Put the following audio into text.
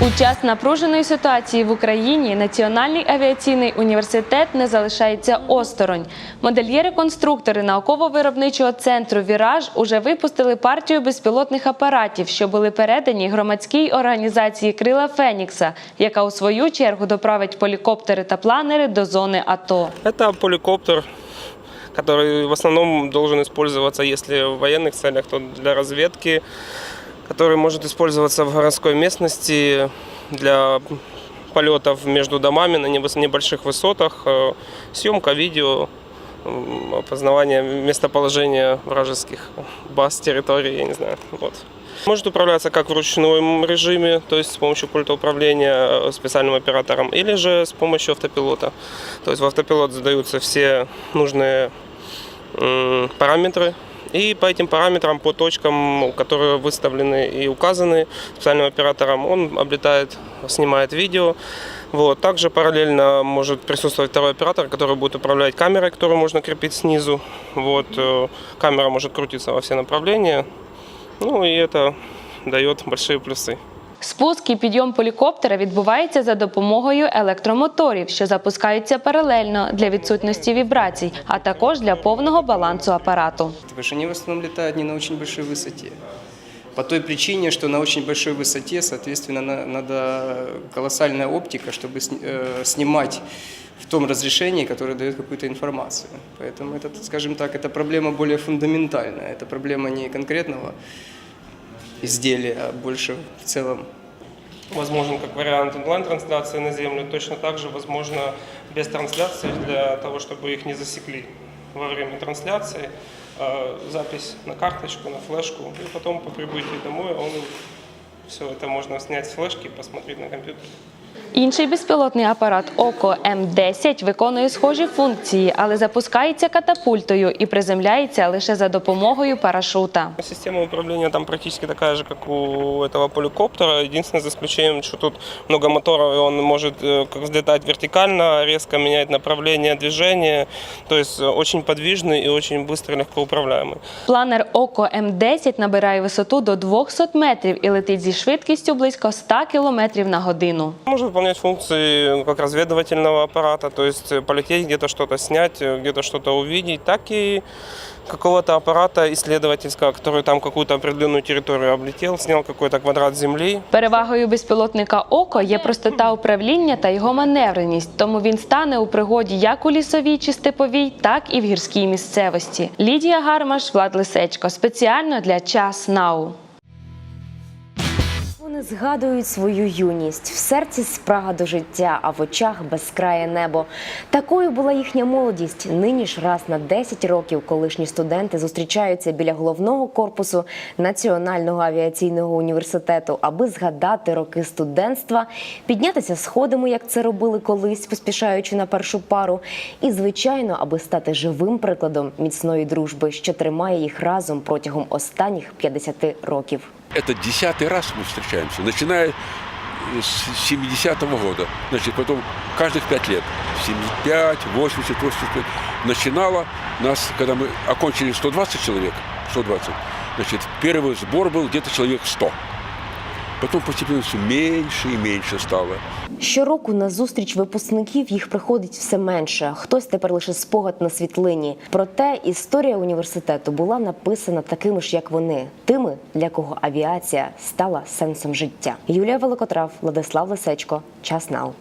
У час напруженої ситуації в Україні Національний авіаційний університет не залишається осторонь. Модельєри-конструктори науково-виробничого центру Віраж уже випустили партію безпілотних апаратів, що були передані громадській організації Крила Фенікса, яка у свою чергу доправить полікоптери та планери до зони АТО. Это поликоптер, который в основном должен использоваться, если в военных целях, то для разведки, Который может использоваться в городской местности для полетов между домами на небо- небольших высотах, э, съемка видео, опознавание местоположения вражеских баз, территорий, я не знаю. Вот. Может управляться как в ручном режиме, то есть с помощью пульта управления э, специальным оператором, или же с помощью автопилота. То есть в автопилот задаются все нужные параметры, и по этим параметрам, по точкам, которые выставлены и указаны специальным оператором, он облетает, снимает видео. Вот. Также параллельно может присутствовать второй оператор, который будет управлять камерой, которую можно крепить снизу. Вот. э, Камера может крутиться во все направления. Ну и это дает большие плюсы. Спуск і підйом полікоптера відбувається за допомогою електромоторів, що запускаються паралельно для відсутності вібрацій, а також для повного балансу апарату. Потому что они в основном летают не на очень большой высоте. По той причине, что на очень большой высоте, соответственно, на- надо колоссальная оптика, чтобы сни- э, снимать в том разрешении, которое дает какую-то информацию. Поэтому это, скажем так, это проблема более фундаментальная. Это проблема не конкретного изделия, а больше в целом Возможен как вариант онлайн-трансляции на Землю, точно так же возможно без трансляции для того, чтобы их не засекли во время трансляции. э, Запись на карточку, на флешку, и потом по прибытии домой он все это можно снять с флешки и посмотреть на компьютере. Інший безпілотний апарат ОКО М10 виконує схожі функції, але запускається катапультою і приземляється лише за допомогою парашута. Система управления там практически такая же, как у этого поликоптера. Единственное, за исключением, что тут много моторов, и он может э, как взлетать вертикально, резко менять направление движения. То есть э, очень подвижный и очень быстро, легко управляемый. Планер ОКО М10 набирає висоту до 200 метрів і летить зі швидкістю близько 100 км на годину. Может выполнять функции ну, как разведывательного аппарата, то есть э, полететь, где-то что-то снять, э, где-то что-то увидеть, так и какого-то аппарата исследовательского, который там какую-то определенную территорию облетел, снял какой-то квадрат земли, Перевагою безпілотника ОКО є простота управління та його маневреність, тому він стане у пригоді як у лісовій чи степовій, так і в гірській місцевості. Лідія Гармаш, Влад Лисечко. Спеціально для час нау. Згадують свою юність в серці спрага до життя, а в очах безкрає небо. Такою була їхня молодість. Нині ж раз на 10 років колишні студенти зустрічаються біля головного корпусу Національного авіаційного університету, аби згадати роки студентства, піднятися сходами, як це робили колись, поспішаючи на першу пару, і звичайно, аби стати живим прикладом міцної дружби, що тримає їх разом протягом останніх 50 років. Это десятый раз мы встречаемся, начиная с 70-го года. Значит, потом каждых пять лет. 75, 80, 85. Начинало нас, когда мы окончили 120 человек, 120, значит, первый сбор был где-то человек 100. Потом постійно все менше і менше стало. Щороку на зустріч випускників їх приходить все менше. Хтось тепер лише спогад на світлині. Проте історія університету була написана такими ж, як вони, тими, для кого авіація стала сенсом життя. Юлія Великотрав, Владислав Лисечко, час нау.